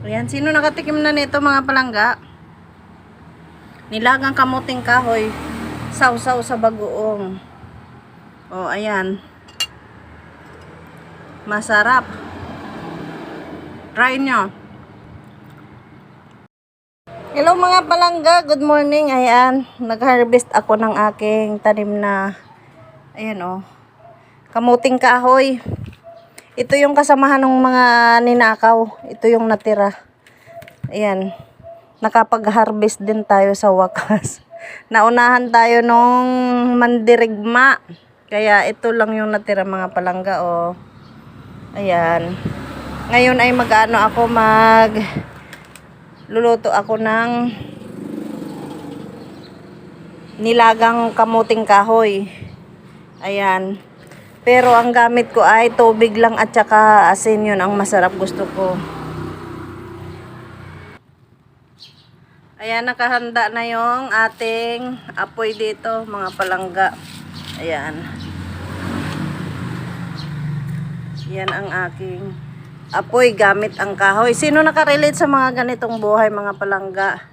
Ayan, sino nakatikim na nito mga palangga? Nilagang kamuting kahoy. Sausaw sa bagoong. Oh, ayan. Masarap. Try nyo. Hello mga palangga, good morning. Ayan, nag-harvest ako ng aking tanim na ayan oh. Kamuting kahoy. Ito yung kasamahan ng mga ninakaw. Ito yung natira. Ayan. Nakapag-harvest din tayo sa wakas. Naunahan tayo nung mandirigma. Kaya ito lang yung natira mga palangga oh. Ayan. Ngayon ay mag-ano ako mag luluto ako ng nilagang kamuting kahoy. Ayan. Pero ang gamit ko ay tubig lang at saka asin yun ang masarap gusto ko. Ayan, nakahanda na yung ating apoy dito, mga palangga. Ayan. Yan ang aking apoy gamit ang kahoy. Sino nakarelate sa mga ganitong buhay, mga palangga?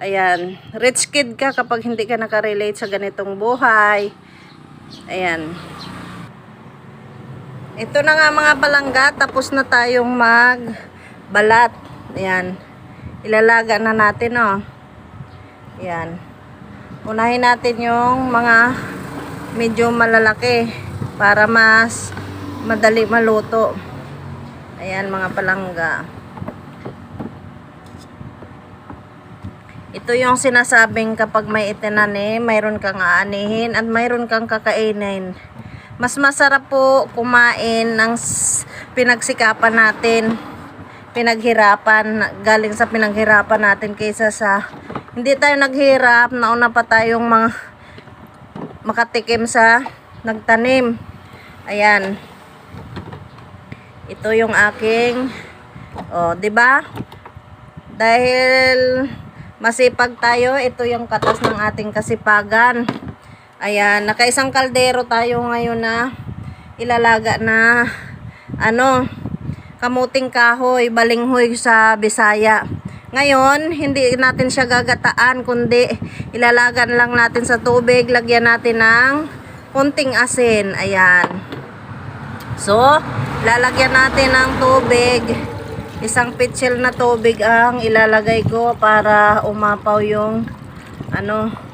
Ayan. Rich kid ka kapag hindi ka nakarelate sa ganitong buhay. Ayan. Ito na nga mga palangga, tapos na tayong magbalat. Ayan. Ilalaga na natin, oh. Ayan. Unahin natin yung mga medyo malalaki para mas madali maluto. Ayan mga palangga. Ito yung sinasabing kapag may itinanim, mayroon kang aanihin at mayroon kang kakainin. Mas masarap po kumain ng pinagsikapan natin, pinaghirapan, galing sa pinaghirapan natin kaysa sa hindi tayo naghirap, nauna pa tayong mga makatikim sa nagtanim. Ayan. Ito yung aking oh, 'di ba? Dahil masipag tayo, ito yung katas ng ating kasipagan. Ayan, nakaisang kaldero tayo ngayon na ilalaga na ano, kamuting kahoy, balinghoy sa Bisaya. Ngayon, hindi natin siya gagataan, kundi ilalagan lang natin sa tubig, lagyan natin ng kunting asin. Ayan. So, lalagyan natin ng tubig. Isang pitsil na tubig ang ilalagay ko para umapaw yung ano,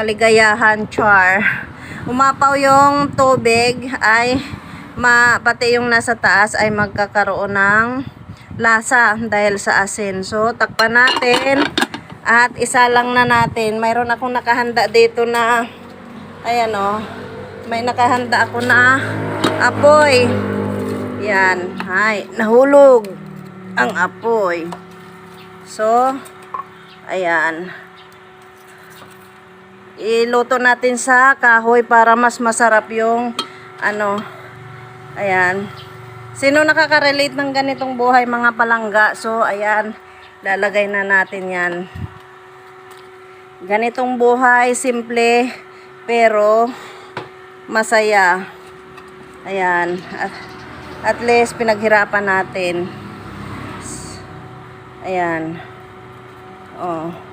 kaligayahan char. Umapaw yung tubig ay ma, pati yung nasa taas ay magkakaroon ng lasa dahil sa asin. So, takpan natin at isa lang na natin. Mayroon akong nakahanda dito na ayan o. may nakahanda ako na apoy. Yan. Ay, nahulog ang apoy. So, ayan. Iluto natin sa kahoy para mas masarap yung ano. Ayan. Sino nakaka-relate ng ganitong buhay mga palangga? So, ayan. Lalagay na natin yan. Ganitong buhay, simple, pero masaya. Ayan. At, at least, pinaghirapan natin. Ayan. Oh.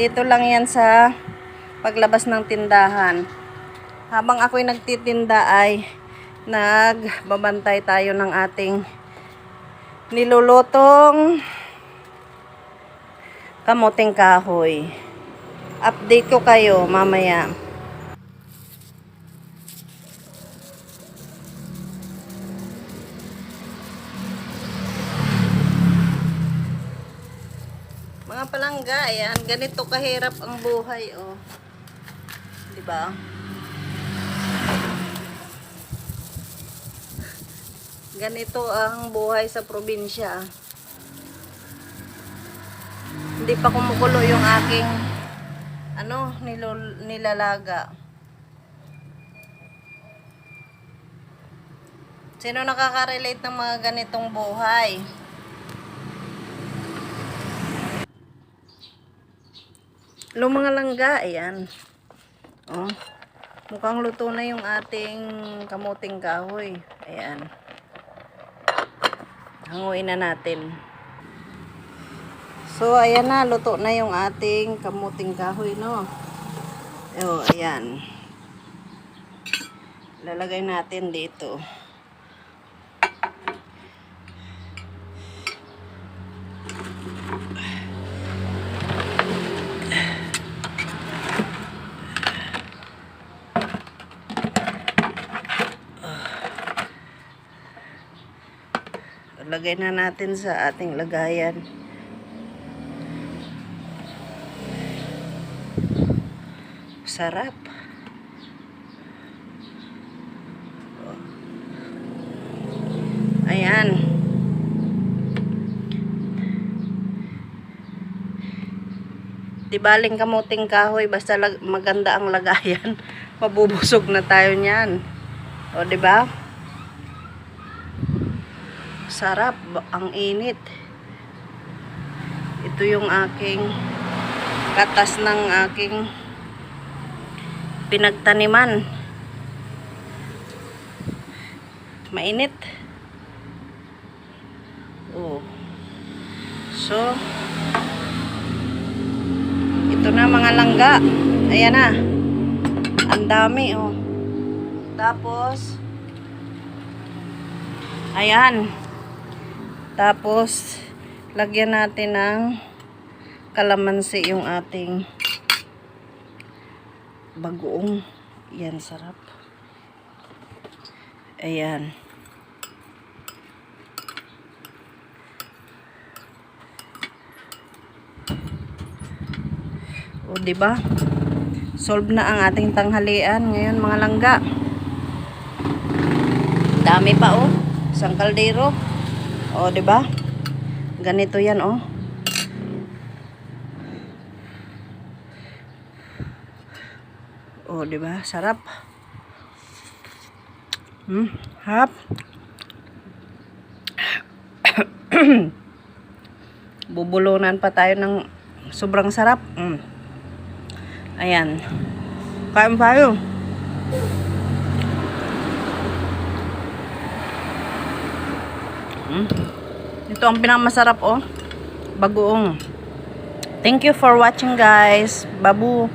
Dito lang yan sa paglabas ng tindahan. Habang ako'y nagtitinda ay nagbabantay tayo ng ating nilulutong kamuting kahoy. Update ko kayo mamaya. Palangga, ayan, ganito kahirap ang buhay, oh. 'Di ba? Ganito ang buhay sa probinsya. Hindi pa kumukulo yung aking ano, nilol, nilalaga. Sino nakaka-relate ng mga ganitong buhay? Hello langga, ayan. Oh, mukhang luto na yung ating kamuting kahoy. Ayan. Hanguin na natin. So, ayan na. Luto na yung ating kamuting kahoy, no? Oh, ayan. Lalagay natin dito. Lagay na natin sa ating lagayan. Sarap. Ayan. Di baling kamuting kahoy, basta maganda ang lagayan. Mabubusog na tayo niyan. O, di ba? Sarap, ang init. Ito yung aking katas ng aking pinagtaniman. Mainit. Oh. So, ito na mga langga. Ayan na. Ang dami, oh. Tapos, ayan. Tapos, lagyan natin ng kalamansi yung ating bagoong. Yan, sarap. Ayan. O, ba? Solve na ang ating tanghalian ngayon, mga langga. Dami pa, oh. Isang kaldero. O, di ba? Ganito yan, oh. O, di ba? Sarap. Hmm, hap. Bubulunan pa tayo ng sobrang sarap. Mm. Ayan. Kain tayo. Mm. Ito ang pinakamasarap oh. Bagoong. Thank you for watching guys. Babu.